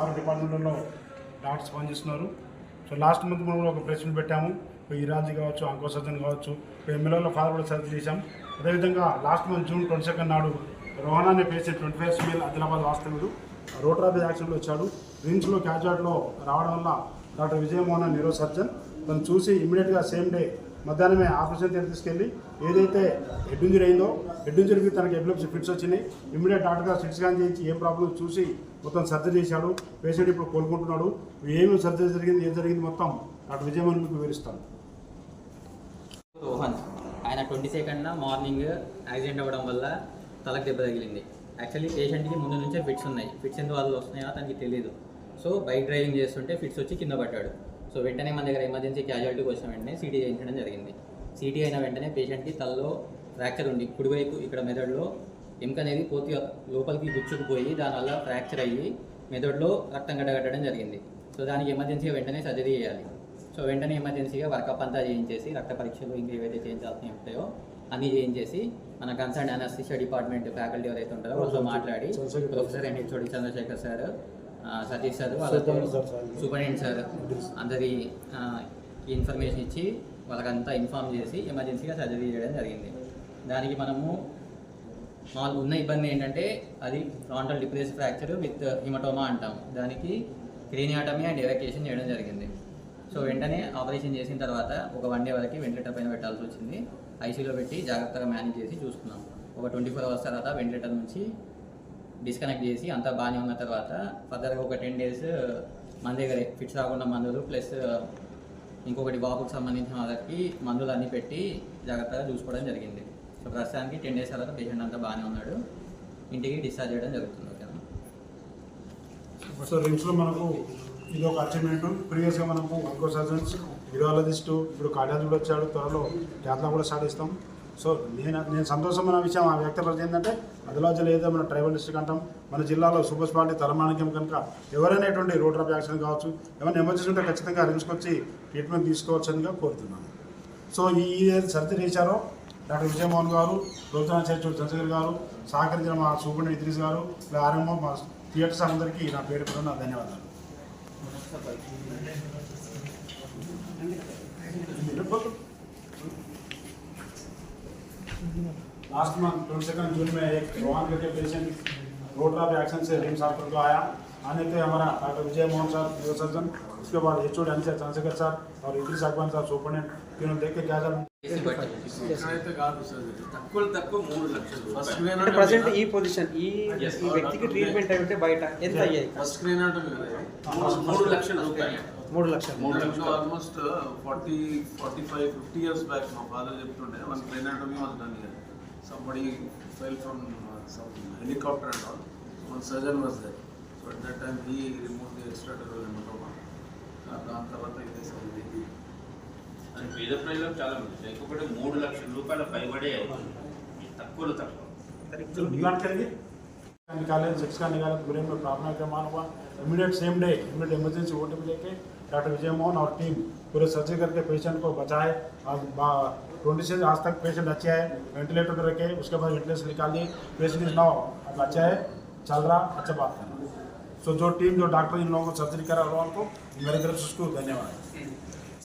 ఆరు డిపార్ట్మెంట్లలో డాక్టర్స్ పనిచేస్తున్నారు. సో లాస్ట్ మంత్ మనం ఒక ప్రెస్ మీట్ పెట్టాము. ఈరాజీ కావచ్చు అంకో సర్జన్ కావచ్చు ఇప్పుడు ఎమ్మెల్యేలో ఫాదర్ కూడా సర్జరీ చేశాం. అదేవిధంగా last month June twenty second నాడు రోహన్ అనే పేషెంట్ ట్వంటీ ఫైవ్ సిఎల్ ఆదిలాబాద్ వాస్తవ్యుడు రోటరాబీ యాక్సిడెంట్లో వచ్చాడు. రిమ్స్లో క్యాజువాట్లో రావడం వల్ల డాక్టర్ విజయమోహన్ న్యూరో సర్జన్ తను చూసి ఇమీడియట్గా సేమ్ డే మధ్యాహ్నమే ఆపరేషన్ థియేటర్ తీసుకెళ్ళి ఏదైతే హెడ్ ఇంజరీ అయిందో హెడ్ ఇంజరీకి తనకి ఎపిలెప్సీ ఫిట్స్ వచ్చినాయి. ఇమీడియట్ డాక్టర్గా సిట్స్ స్కాన్ చేయించి ఏం ప్రాబ్లం చూసి మొత్తం సర్జరీ చేశాడు. పేషెంట్ ఇప్పుడు కోలుకుంటున్నాడు. ఏమి సర్జరీ జరిగింది ఏం జరిగింది మొత్తం డాక్టర్ విజయమోహన్ మీకు వివరిస్తాను. రోహన్ ఆయన ట్వంటీ సెకండ్న మార్నింగ్ యాక్సిడెంట్ అవ్వడం వల్ల తలకు దెబ్బ తగిలింది. యాక్చువల్లీ పేషెంట్కి ముందు నుంచే ఫిట్స్ ఉన్నాయి. ఫిట్స్ ఎందువల్ల వస్తున్నాయో తనకి తెలియదు సో బైక్ డ్రైవింగ్ చేస్తుంటే ఫిట్స్ వచ్చి కింద పడ్డాడు. సో వెంటనే మన దగ్గర ఎమర్జెన్సీ క్యాజువాలిటీకి వచ్చిన వెంటనే సిటీ చేయించడం జరిగింది సిటీ అయిన వెంటనే పేషెంట్కి తలలో ఫ్రాక్చర్ ఉంది కుడివైపు ఇక్కడ మెదడులో ఎముక అనేది పూర్తిగా లోపలికి గుచ్చుకుపోయి దానివల్ల ఫ్రాక్చర్ అయ్యి మెదడులో రక్తం గడ్డగట్టడం జరిగింది సో దానికి ఎమర్జెన్సీగా వెంటనే సర్జరీ చేయాలి సో వెంటనే ఎమర్జెన్సీగా వర్కప్ అంతా చేయించేసి రక్త పరీక్షలు ఇంకా ఏవైతే చేయించాల్సినవి ఉంటాయో అన్నీ చేయించేసి మన కన్సర్న్ అనస్థిషియా డిపార్ట్మెంట్ ఫ్యాకల్టీ ఎవరైతే ఉంటారో వాళ్ళతో మాట్లాడి professor and HOD Chandrashekhar sir Satish sir వాళ్ళతో సూపరింటెండెంట్ సార్ అందరి ఇన్ఫర్మేషన్ ఇచ్చి వాళ్ళకంతా ఇన్ఫామ్ చేసి ఎమర్జెన్సీగా సర్జరీ చేయడం జరిగింది. దానికి మనము మాకు ఉన్న ఇబ్బంది ఏంటంటే అది frontal depress fracture with haematoma అంటాం. దానికి క్రీనియాటమీ అండ్ ఎవాక్యుయేషన్ చేయడం జరిగింది. సో వెంటనే ఆపరేషన్ చేసిన తర్వాత ఒక వన్ డే వరకు వెంటిలేటర్ పైన పెట్టాల్సి వచ్చింది. ఐసీలో పెట్టి జాగ్రత్తగా మేనేజ్ చేసి చూసుకున్నాం. ఒక ట్వంటీ ఫోర్ అవర్స్ తర్వాత వెంటిలేటర్ నుంచి డిస్కనెక్ట్ చేసి అంతా బాగానే ఉన్న తర్వాత ఫర్దర్గా ఒక టెన్ డేస్ మన దగ్గరే ఫిట్స్ రాకుండా మందులు ప్లస్ uh, ఇంకొకటి బాబుకు సంబంధించిన వాళ్ళకి మందులు అన్నీ పెట్టి జాగ్రత్తగా చూసుకోవడం జరిగింది. సో ప్రస్తుతానికి టెన్ డేస్ తర్వాత పేషెంట్ అంతా బాగానే ఉన్నాడు. ఇంటికి డిశ్చార్జ్ చేయడం జరుగుతుంది ఓకేనా? సో రిమ్స్లో మనకు ఇది ఒక అచీవ్మెంట్ ప్రీవియస్గా మనకు సర్జన్స్ యూరాలజిస్టు ఇప్పుడు కార్డియాలజీ కూడా వచ్చాడు త్వరలో జాతర కూడా స్టార్ట్ ఇస్తాం సో నేను నేను సంతోషమైన విషయం ఆ వ్యక్తపరిచి ఏంటంటే అదిలాజలు ఏదో మన ట్రైబల్ డిస్ట్రిక్ట్ అంటాం మన జిల్లాలో సూపర్ స్పాలిటీ తలమానిక్యం కనుక ఎవరైనా ఎటువంటి రోడ్ ట్రాఫిక్ యాక్సిడెంట్ కావచ్చు ఏమైనా ఎమర్జెన్సీ ఉంటే ఖచ్చితంగా రిమ్స్కి వచ్చి ట్రీట్మెంట్ తీసుకోవచ్చనిగా కోరుతున్నాను. సో ఈ సర్జరీ చేశారో డాక్టర్ విజయమోహన్ గారు ప్రభుత్వ చర్చూరు చంద్రశేఖర్ గారు సహకరించిన మా సూపరింటెండెంట్ ఇద్రీస్ గారు ఇలా ఆర్ఎంఓ మా థియేటర్స్ అందరికీ నా పేరు నా ధన్యవాదాలు. Last month twenty second June में एक रोहन करके पेशेंट रोड ट्रैफिक एक्सीडेंट से रिम्स हॉस्पिटल को आया आने थे हमारा डॉक्टर विजय मोहन साहब न्यूरो सर्जन उसके बाद एच ओ डी चंद्रशेखर साहब और इद्रीस अकबर साहब सुपरडेंट तीनों देख के क्या जब చేసి పట్టి అయితే కాదు సార్ ఇది. తక్కువ తక్కువ మూడు లక్షలు ఫస్ట్ అంటే ప్రజెంట్ ఈ పొజిషన్ ఈ ఈ వ్యక్తికి ట్రీట్మెంట్ అయితే బయట ఎంత అయ్యాయి ఫస్ట్ క్రీనాటమీ మూడు లక్షల రూపాయలు మూడు లక్షలు మూడు లక్షలు almost forty forty five fifty years back మా ఫాదర్ చెప్తుండే one craniotomy was done year somebody fell from some helicopter and all one surgeon was there so at that time he remove the extra టెరల్ దాని తర్వాత ఇదే sir ఇది అది పేద ప్రజలకు చాలా మంది లేకపోతే మూడు లక్షల రూపాయల పైబడే అవుతుంది తక్కువలో తక్కువ निकाल करेंगे निकाले सेक्स का निकाले ब्रेन में प्रार्थना का मान हुआ immediate same day immediate emergency O T लेके डॉक्टर विजय मोहन और टीम पूरे सर्जरी करके पेशेंट को बचाए। और ट्वेंटी से आज तक पेशेंट अच्छे है। वेंटिलेटर पर रखे, उसके बाद वेंटिलेटर निकाल दिए। पेशेंट इज़ नाउ अब अच्छा है, चल रहा अच्छा बात कर सो जो टीम जो डॉक्टर इन लोगों को सर्जरी करा उनको मेरे तरफ़ से उसको धन्यवाद।